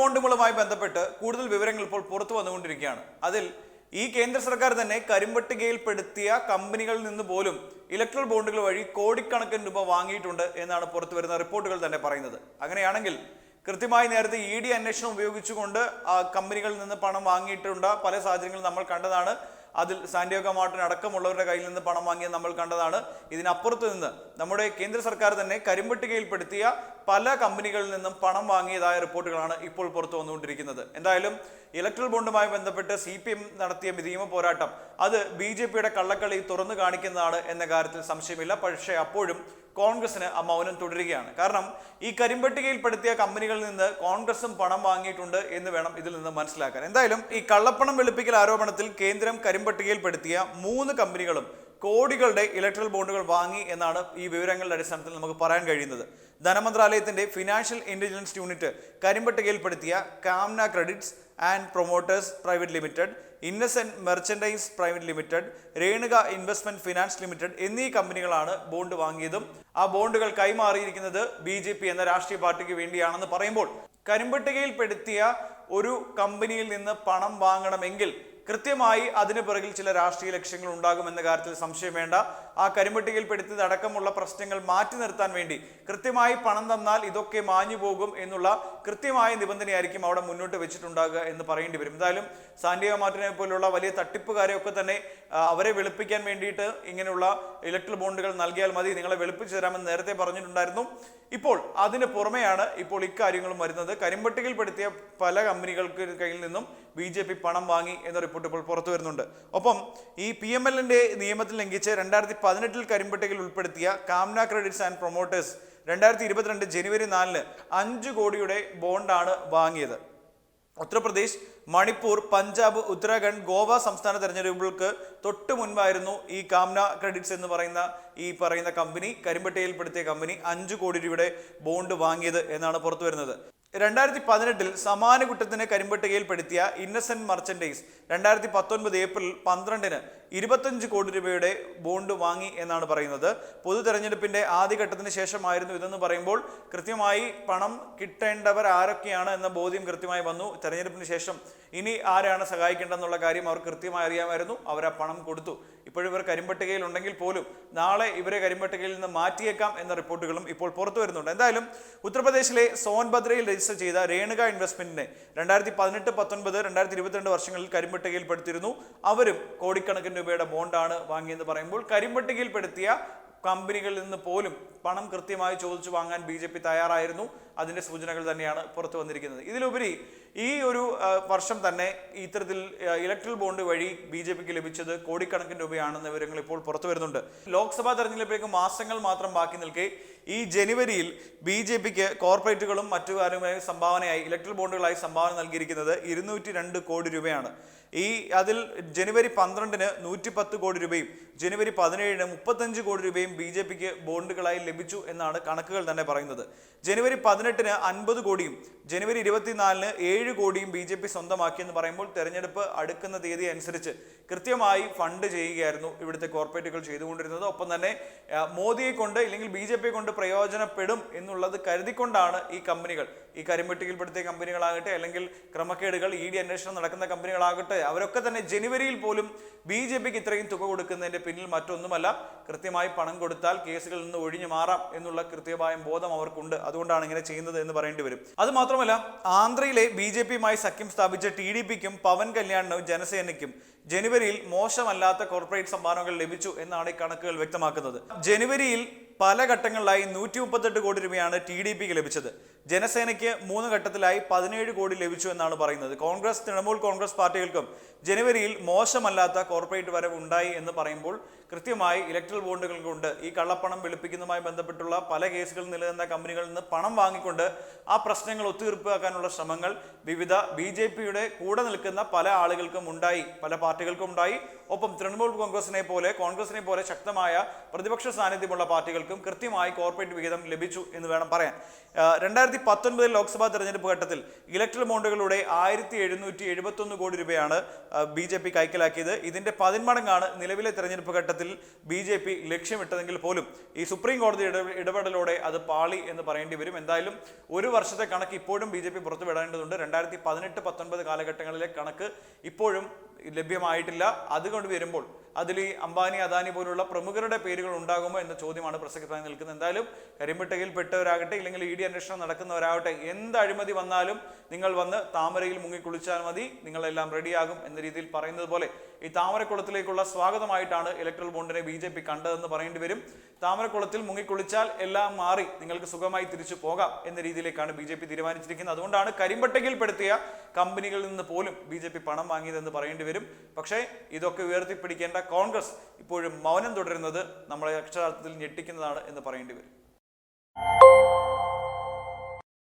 ബോണ്ടുകളുമായി ബന്ധപ്പെട്ട് കൂടുതൽ വിവരങ്ങൾ ഇപ്പോൾ പുറത്തു വന്നുകൊണ്ടിരിക്കുകയാണ്. അതിൽ ഈ കേന്ദ്ര സർക്കാർ തന്നെ കരിമ്പട്ടികയിൽപ്പെടുത്തിയ കമ്പനികളിൽ നിന്ന് പോലും ഇലക്ട്രൽ ബോണ്ടുകൾ വഴി കോടിക്കണക്കിന് രൂപ വാങ്ങിയിട്ടുണ്ട് എന്നാണ് പുറത്തു വരുന്ന റിപ്പോർട്ടുകൾ തന്നെ പറയുന്നത്. അങ്ങനെയാണെങ്കിൽ കൃത്യമായി നേരത്തെ ഇ ഡി അന്വേഷണം ഉപയോഗിച്ചുകൊണ്ട് കമ്പനികളിൽ നിന്ന് പണം വാങ്ങിയിട്ടുണ്ട്. പല സാഹചര്യങ്ങളും നമ്മൾ കണ്ടതാണ്. അതിൽ സാന്റിയോഗ മാർട്ടിൻ അടക്കമുള്ളവരുടെ കയ്യിൽ നിന്ന് പണം വാങ്ങിയത് നമ്മൾ കണ്ടതാണ്. ഇതിനപ്പുറത്ത് നിന്ന് നമ്മുടെ കേന്ദ്ര സർക്കാർ തന്നെ കരിമ്പട്ടികയിൽപ്പെടുത്തിയ പല കമ്പനികളിൽ നിന്നും പണം വാങ്ങിയതായ റിപ്പോർട്ടുകളാണ് ഇപ്പോൾ പുറത്തു വന്നുകൊണ്ടിരിക്കുന്നത്. എന്തായാലും ഇലക്ട്രൽ ബോണ്ടുമായി ബന്ധപ്പെട്ട് സി പി എം നടത്തിയ നിയമ പോരാട്ടം. അത് ബി ജെ പിയുടെ കള്ളക്കളി തുറന്നു കാണിക്കുന്നതാണ് എന്ന കാര്യത്തിൽ സംശയമില്ല. പക്ഷേ അപ്പോഴും കോൺഗ്രസിന് ആ മൗനം തുടരുകയാണ്. കാരണം ഈ കരിമ്പട്ടികയിൽപ്പെടുത്തിയ കമ്പനികളിൽ നിന്ന് കോൺഗ്രസും പണം വാങ്ങിയിട്ടുണ്ട് എന്ന് വേണം ഇതിൽ നിന്ന് മനസ്സിലാക്കാൻ. എന്തായാലും ഈ കള്ളപ്പണം വെളുപ്പിക്കൽ ആരോപണത്തിൽ കേന്ദ്രം കരിമ്പട്ടികയിൽപ്പെടുത്തിയ മൂന്ന് കമ്പനികളും കോടികളുടെ ഇലക്ട്രൽ ബോണ്ടുകൾ വാങ്ങി എന്നാണ് ഈ വിവരങ്ങളുടെ അടിസ്ഥാനത്തിൽ നമുക്ക് പറയാൻ കഴിയുന്നത്. ധനമന്ത്രാലയത്തിന്റെ financial intelligence unit കരിമ്പട്ടികയിൽപ്പെടുത്തിയ Kamna credits and promoters private limited innocent merchandise private limited Renuka investment finance limited എന്നീ കമ്പനികളാണ് ബോണ്ട് വാങ്ങിയതും ആ ബോണ്ടുകൾ കൈമാറിയിരിക്കുന്നത് ബി ജെ പി എന്ന രാഷ്ട്രീയ പാർട്ടിക്ക് വേണ്ടിയാണെന്ന് പറയുമ്പോൾ കരിമ്പട്ടികയിൽപ്പെടുത്തിയ ഒരു കമ്പനിയിൽ നിന്ന് പണം വാങ്ങണമെങ്കിൽ കൃത്യമായി അതിന് പിറകിൽ ചില രാഷ്ട്രീയ ലക്ഷ്യങ്ങൾ ഉണ്ടാകുമെന്ന കാര്യത്തിൽ സംശയം വേണ്ട. ആ കരിമ്പട്ടികയിൽപ്പെടുത്തിയത് അടക്കമുള്ള പ്രശ്നങ്ങൾ മാറ്റി നിർത്താൻ വേണ്ടി കൃത്യമായി പണം തന്നാൽ ഇതൊക്കെ മാഞ്ഞു പോകും എന്നുള്ള കൃത്യമായ നിബന്ധനയായിരിക്കും അവിടെ മുന്നോട്ട് വെച്ചിട്ടുണ്ടാകുക എന്ന് പറയേണ്ടി വരും. എന്തായാലും സാന്റിയോ മാർട്ടിനെ പോലുള്ള വലിയ തട്ടിപ്പുകാരെയൊക്കെ തന്നെ അവരെ വെളുപ്പിക്കാൻ വേണ്ടിയിട്ട് ഇങ്ങനെയുള്ള ഇലക്ട്രൽ ബോണ്ടുകൾ നൽകിയാൽ മതി നിങ്ങളെ വെളുപ്പിച്ചു തരാമെന്ന് നേരത്തെ പറഞ്ഞിട്ടുണ്ടായിരുന്നു. ഇപ്പോൾ അതിന് പുറമെയാണ് ഇപ്പോൾ ഇക്കാര്യങ്ങളും വരുന്നത്. കരിമ്പട്ടികയിൽപ്പെടുത്തിയ പല കമ്പനികൾക്ക് കയ്യിൽ നിന്നും ബി ജെ പി പണം വാങ്ങി എന്ന റിപ്പോർട്ട് ഇപ്പോൾ പുറത്തു വരുന്നുണ്ട്. ഒപ്പം ഈ പി എം എല്ലിന്റെ നിയമത്തിൽ ലംഘിച്ച് രണ്ടായിരത്തി പതിനെട്ടിൽ കരിമ്പട്ടികയിൽ ഉൾപ്പെടുത്തിയ കാംന ക്രെഡിറ്റ്സ് ആൻഡ് പ്രൊമോട്ടേഴ്സ് രണ്ടായിരത്തി ഇരുപത്തിരണ്ട് ജനുവരി നാലിന് അഞ്ച് കോടിയുടെ ബോണ്ടാണ് വാങ്ങിയത്. ഉത്തർപ്രദേശ് മണിപ്പൂർ പഞ്ചാബ് ഉത്തരാഖണ്ഡ് ഗോവ സംസ്ഥാന തെരഞ്ഞെടുപ്പുകൾക്ക് തൊട്ട് മുൻപായിരുന്നു ഈ കാംന ക്രെഡിറ്റ്സ് എന്ന് പറയുന്ന ഈ പറയുന്ന കമ്പനി കരിമ്പട്ടികയിൽപ്പെടുത്തിയ കമ്പനി അഞ്ച് കോടി രൂപയുടെ ബോണ്ട് വാങ്ങിയത് എന്നാണ് പുറത്തു വരുന്നത്. രണ്ടായിരത്തി പതിനെട്ടിൽ സമാന കുറ്റത്തിന് കരിമ്പട്ടികയിൽപ്പെടുത്തിയ ഇന്നസെന്റ് മർച്ചൻഡൈസ് രണ്ടായിരത്തി പത്തൊൻപത് ഏപ്രിൽ പന്ത്രണ്ടിന് ഇരുപത്തഞ്ച് കോടി രൂപയുടെ ബോണ്ട് വാങ്ങി എന്നാണ് പറയുന്നത്. പൊതു തെരഞ്ഞെടുപ്പിന്റെ ആദ്യഘട്ടത്തിന് ശേഷമായിരുന്നു ഇതെന്ന് പറയുമ്പോൾ കൃത്യമായി പണം കിട്ടേണ്ടവർ ആരൊക്കെയാണ് എന്ന ബോധ്യം കൃത്യമായി വന്നു. തെരഞ്ഞെടുപ്പിന് ശേഷം ഇനി ആരാണ് സഹായിക്കേണ്ടതെന്നുള്ള കാര്യം അവർ കൃത്യമായി അറിയാമായിരുന്നു. അവർ ആ പണം കൊടുത്തു. ഇപ്പോഴിവർ കരിമ്പട്ടികയിൽ ഉണ്ടെങ്കിൽ പോലും നാളെ ഇവരെ കരിമ്പട്ടികയിൽ നിന്ന് മാറ്റിയേക്കാം എന്ന റിപ്പോർട്ടുകളും ഇപ്പോൾ പുറത്തു വരുന്നുണ്ട്. എന്തായാലും ഉത്തർപ്രദേശിലെ സോൻഭദ്രയിൽ രജിസ്റ്റർ ചെയ്ത രേണുക ഇൻവെസ്റ്റ്മെന്റിനെ രണ്ടായിരത്തി പതിനെട്ട് പത്തൊൻപത് രണ്ടായിരത്തി ഇരുപത്തിരണ്ട് വർഷങ്ങളിൽ കരിമ്പട്ടികയിൽപ്പെടുത്തിയിരുന്നു. അവരും കോടിക്കണക്കിന് രൂപയുടെ ബോണ്ടാണ് വാങ്ങിയെന്ന് പറയുമ്പോൾ കരിമ്പട്ടികയിൽപ്പെടുത്തിയ കമ്പനികളിൽ നിന്ന് പോലും പണം കൃത്യമായി ചോദിച്ചു വാങ്ങാൻ ബി ജെ പി തയ്യാറായിരുന്നു. അതിന്റെ സൂചനകൾ തന്നെയാണ് പുറത്തു വന്നിരിക്കുന്നത്. ഇതിലുപരി ഈ ഒരു വർഷം തന്നെ ഇത്തരത്തിൽ ഇലക്ട്രൽ ബോണ്ട് വഴി ബി ജെ പിക്ക് ലഭിച്ചത് കോടിക്കണക്കിന് രൂപയാണെന്ന വിവരങ്ങൾ ഇപ്പോൾ പുറത്തു വരുന്നുണ്ട്. ലോക്സഭാ തെരഞ്ഞെടുപ്പിലേക്ക് മാസങ്ങൾ മാത്രം ബാക്കി നിൽക്കെ ഈ ജനുവരിയിൽ ബി ജെ പിക്ക് കോർപ്പറേറ്റുകളും മറ്റു കാര്യങ്ങളായി സംഭാവനയായി ഇലക്ട്രൽ ബോണ്ടുകളായി സംഭാവന നൽകിയിരിക്കുന്നത് ഇരുന്നൂറ്റി കോടി രൂപയാണ്. ഈ അതിൽ ജനുവരി പന്ത്രണ്ടിന് നൂറ്റി പത്ത് കോടി രൂപയും ജനുവരി പതിനേഴിന് മുപ്പത്തഞ്ച് കോടി രൂപയും ബി ജെ പിക്ക് ബോണ്ടുകളായി ലഭിച്ചു എന്നാണ് കണക്കുകൾ തന്നെ പറയുന്നത്. ജനുവരി പതിനെട്ടിന് അൻപത് കോടിയും ജനുവരി ഇരുപത്തിനാലിന് ഏഴ് കോടിയും ബി ജെ പി സ്വന്തമാക്കിയെന്ന് പറയുമ്പോൾ തെരഞ്ഞെടുപ്പ് അടുക്കുന്ന തീയതി അനുസരിച്ച് കൃത്യമായി ഫണ്ട് ചെയ്യുകയായിരുന്നു ഇവിടുത്തെ കോർപ്പറേറ്റുകൾ ചെയ്തുകൊണ്ടിരുന്നത്. ഒപ്പം തന്നെ മോദിയെ കൊണ്ട് ഇല്ലെങ്കിൽ ബി ജെ പി കൊണ്ട് പ്രയോജനപ്പെടും എന്നുള്ളത് കരുതിക്കൊണ്ടാണ് ഈ കമ്പനികൾ ഈ കരിമ്പെട്ടിയിൽപ്പെടുത്തിയ കമ്പനികളാകട്ടെ അല്ലെങ്കിൽ ക്രമക്കേടുകൾ ഇ ഡി അന്വേഷണം നടക്കുന്ന കമ്പനികളാകട്ടെ അവരൊക്കെ തന്നെ ജനുവരിയിൽ പോലും ബി ജെ പിക്ക് ഇത്രയും തുക കൊടുക്കുന്നതിന്റെ പിന്നിൽ മറ്റൊന്നുമല്ല കൃത്യമായി പണം കൊടുത്താൽ കേസുകളിൽ നിന്ന് ഒഴിഞ്ഞു മാറാം എന്നുള്ള കൃത്യമായ ബോധം അവർക്കുണ്ട്. അതുകൊണ്ടാണ് ഇങ്ങനെ ചെയ്യുന്നത് എന്ന് പറയേണ്ടി വരും. അത് മാത്രമല്ല ആന്ധ്രയിലെ ബി ജെ പിയുമായി സഖ്യം സ്ഥാപിച്ച ടി ഡി പിക്കും പവൻ കല്യാണിനും ജനസേനയ്ക്കും ജനുവരിയിൽ മോശമല്ലാത്ത കോർപ്പറേറ്റ് സംഭാവനകൾ ലഭിച്ചു എന്നാണ് ഈ കണക്കുകൾ വ്യക്തമാക്കുന്നത്. ജനുവരിയിൽ പല ഘട്ടങ്ങളിലായി നൂറ്റി മുപ്പത്തെട്ട് കോടി രൂപയാണ് ടി ഡി പിക്ക് ലഭിച്ചത്. ജനസേനയ്ക്ക് മൂന്ന് ഘട്ടത്തിലായി പതിനേഴ് കോടി ലഭിച്ചു എന്നാണ് പറയുന്നത്. കോൺഗ്രസ് തൃണമൂൽ കോൺഗ്രസ് പാർട്ടികൾക്കും ജനുവരിയിൽ മോശമല്ലാത്ത കോർപ്പറേറ്റ് വരവ് ഉണ്ടായി എന്ന് പറയുമ്പോൾ കൃത്യമായി ഇലക്ട്രൽ ബോണ്ടുകൾ കൊണ്ട് ഈ കള്ളപ്പണം വെളുപ്പിക്കുന്നതുമായി ബന്ധപ്പെട്ടുള്ള പല കേസുകൾ നിലനിന്ന കമ്പനികളിൽ നിന്ന് പണം വാങ്ങിക്കൊണ്ട് ആ പ്രശ്നങ്ങൾ ഒത്തുതീർപ്പാക്കാനുള്ള ശ്രമങ്ങൾ വിവിധ ബി ജെ പിയുടെ കൂടെ നിൽക്കുന്ന പല ആളുകൾക്കും ഉണ്ടായി പല പാർട്ടികൾക്കും ഉണ്ടായി. ഒപ്പം തൃണമൂൽ കോൺഗ്രസിനെ പോലെ കോൺഗ്രസിനെ പോലെ ശക്തമായ പ്രതിപക്ഷ സാന്നിധ്യമുള്ള പാർട്ടികൾക്കും കൃത്യമായി കോർപ്പറേറ്റ് വിഹിതം ലഭിച്ചു എന്ന് വേണം പറയാൻ. രണ്ടായിരത്തി രണ്ടായിരത്തി പത്തൊൻപതിൽ ലോക്സഭാ തെരഞ്ഞെടുപ്പ് ഘട്ടത്തിൽ ഇലക്ട്രൽ ബോണ്ടുകളുടെ ആയിരത്തി എഴുന്നൂറ്റി എഴുപത്തൊന്ന് കോടി രൂപയാണ് ബി ജെ പി കൈക്കലാക്കിയത്. ഇതിന്റെ പതിന്മടങ്ങാണ് നിലവിലെ തെരഞ്ഞെടുപ്പ് ഘട്ടത്തിൽ ബി ജെ പി ലക്ഷ്യമിട്ടതെങ്കിൽ പോലും ഈ സുപ്രീം കോടതി ഇട- ഇടപെടലോടെ അത് പാളി എന്ന് പറയേണ്ടി വരും. എന്തായാലും ഒരു വർഷത്തെ കണക്ക് ഇപ്പോഴും ബി ജെ പി പുറത്തുവിടേണ്ടതുണ്ട് രണ്ടായിരത്തി പതിനെട്ട് പത്തൊൻപത് കാലഘട്ടങ്ങളിലെ കണക്ക് ഇപ്പോഴും ലഭ്യമായിട്ടില്ല. അതുകൊണ്ട് വരുമ്പോൾ അതിൽ ഈ അംബാനി അദാനി പോലുള്ള പ്രമുഖരുടെ പേരുകൾ ഉണ്ടാകുമോ എന്ന ചോദ്യമാണ് പ്രസക്തമായി നിൽക്കുന്നത്. എന്തായാലും കരിമ്പട്ടികയിൽ പെട്ടവരാകട്ടെ ഇല്ലെങ്കിൽ ഇ ഡി അന്വേഷണം നടക്കുന്നവരാകട്ടെ എന്ത് അഴിമതി വന്നാലും നിങ്ങൾ വന്ന് താമരയിൽ മുങ്ങി കുളിച്ചാൽ മതി നിങ്ങളെല്ലാം റെഡിയാകും എന്ന രീതിയിൽ പറയുന്നത് പോലെ ഈ താമരക്കുളത്തിലേക്കുള്ള സ്വാഗതമായിട്ടാണ് ഇലക്ട്രൽ ബോണ്ടിനെ ബി ജെ പി കണ്ടതെന്ന് പറയേണ്ടി വരും. താമരക്കുളത്തിൽ മുങ്ങിക്കുളിച്ചാൽ എല്ലാം മാറി നിങ്ങൾക്ക് സുഖമായി തിരിച്ചു പോകാം എന്ന രീതിയിലേക്കാണ് ബി ജെ പി തീരുമാനിച്ചിരിക്കുന്നത്. അതുകൊണ്ടാണ് കരിമ്പട്ടികയിൽപ്പെടുത്തിയ കമ്പനികളിൽ നിന്ന് പോലും ബി ജെ പി പണം വാങ്ങിയതെന്ന് പറയേണ്ടി വരും. പക്ഷേ ഇതൊക്കെ ഉയർത്തിപ്പിടിക്കേണ്ട കോൺഗ്രസ് ഇപ്പോഴും മൗനം തുടരുന്നത് നമ്മളെ അക്ഷരാർത്ഥത്തിൽ ഞെട്ടിക്കുന്നതാണ് എന്ന് പറയേണ്ടി വരും.